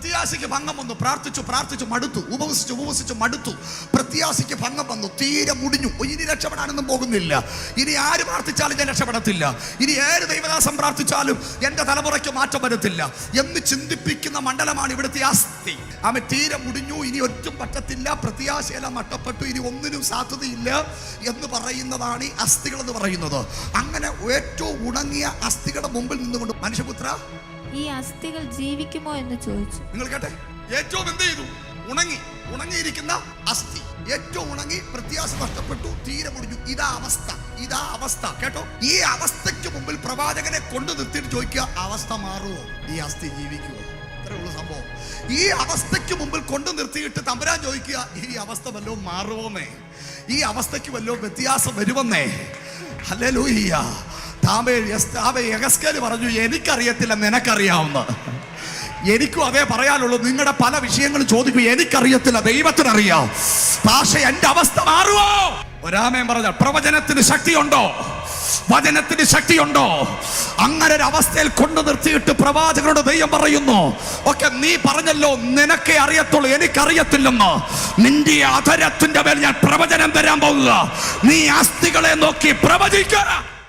പ്രത്യാശയ്ക്ക് ഭംഗം വന്നു. പ്രാർത്ഥിച്ചു പ്രാർത്ഥിച്ചു മടുത്തു. ഉപവസിച്ചു ഉപവസിച്ചു മടുത്തു. പ്രത്യാശയ്ക്ക് ഭംഗം വന്നു. തീരെ മുടിഞ്ഞു. ഇനി രക്ഷപ്പെടാനൊന്നും പോകുന്നില്ല. ഇനി ആര് പ്രാർത്ഥിച്ചാലും ഞാൻ രക്ഷപ്പെടത്തില്ല. ഇനി ഏത് ദൈവദാസം പ്രാർത്ഥിച്ചാലും എന്റെ തലമുറയ്ക്ക് മാറ്റം വരത്തില്ല. എന്ന് ചിന്തിപ്പിക്കുന്ന മണ്ഡലമാണ് ഇവിടുത്തെ അസ്ഥി അവൻ തീരെ മുടിഞ്ഞു. ഇനി ഒറ്റും പറ്റത്തില്ല. പ്രത്യാശയെല്ലാം മട്ടപ്പെട്ടു ഇനി ഒന്നിനും സാധ്യതയില്ല എന്ന് പറയുന്നതാണ് ഈ അസ്ഥികൾ എന്ന് പറയുന്നത്. അങ്ങനെ ഏറ്റവും ഉണങ്ങിയ അസ്ഥികളുടെ മുമ്പിൽ നിന്നുകൊണ്ട് മനുഷ്യപുത്ര ഈ അസ്ഥികൾ ജീവിക്കുമോ എന്ന് ചോദിച്ചു. നിങ്ങൾ കേട്ടെ? ഏറ്റവും എന്ത് ചെയ്തു? ഉണങ്ങി ഉണങ്ങിയിരിക്കുന്ന അസ്ഥി. ഏറ്റവും ഉണങ്ങി പ്രത്യാശ നഷ്ടപ്പെട്ടു തീരെ മുടിഞ്ഞു ഇതാ അവസ്ഥ ഇതാ അവസ്ഥ. കേട്ടോ? ഈ അവസ്ഥയ്ക്ക് മുമ്പിൽ പ്രവാചകനെ കൊണ്ടു നിർത്തിയിട്ട് ചോദിക്കുക അവസ്ഥ മാറുമോ ഈ അസ്ഥി ജീവിക്കുമോ ഇത്രയുള്ള സംഭവം. ഈ അവസ്ഥയ്ക്ക് മുമ്പിൽ കൊണ്ടു നിർത്തിയിട്ട് തമ്പുരാൻ ചോദിക്കുക ഈ അവസ്ഥ വല്ലതും മാറുമോന്നേ ഈ അവസ്ഥയ്ക്ക് വല്ലതും വ്യത്യാസം വരുമെന്നേ? ഹലോ താമേ യഗസ്കേൽ പറഞ്ഞു എനിക്കറിയത്തില്ല നിനക്കറിയാവുന്ന. എനിക്കും അതേ പറയാനുള്ളൂ നിങ്ങളുടെ പല വിഷയങ്ങളും ചോദിക്കും എനിക്കറിയത്തില്ല ദൈവത്തിനറിയാം. പക്ഷെ എന്റെ അവസ്ഥ മാറുമോ ഒരാമയം പറഞ്ഞ പ്രവചനത്തിന് ശക്തിയുണ്ടോ? വചനത്തിന് ശക്തിയുണ്ടോ? അങ്ങനെ ഒരു അവസ്ഥയിൽ കൊണ്ടു നിർത്തിയിട്ട് പ്രവാചകനോട് ദൈവം പറയുന്നു ഒക്കെ നീ പറഞ്ഞല്ലോ നിനക്കേ അറിയത്തുള്ളൂ എനിക്കറിയത്തില്ലെന്ന്. നിന്റെ അധരത്തിന്റെ മേൽ ഞാൻ പ്രവചനം തരാൻ പോകുക. നീ അസ്ഥികളെ നോക്കി പ്രവചിക്കുക.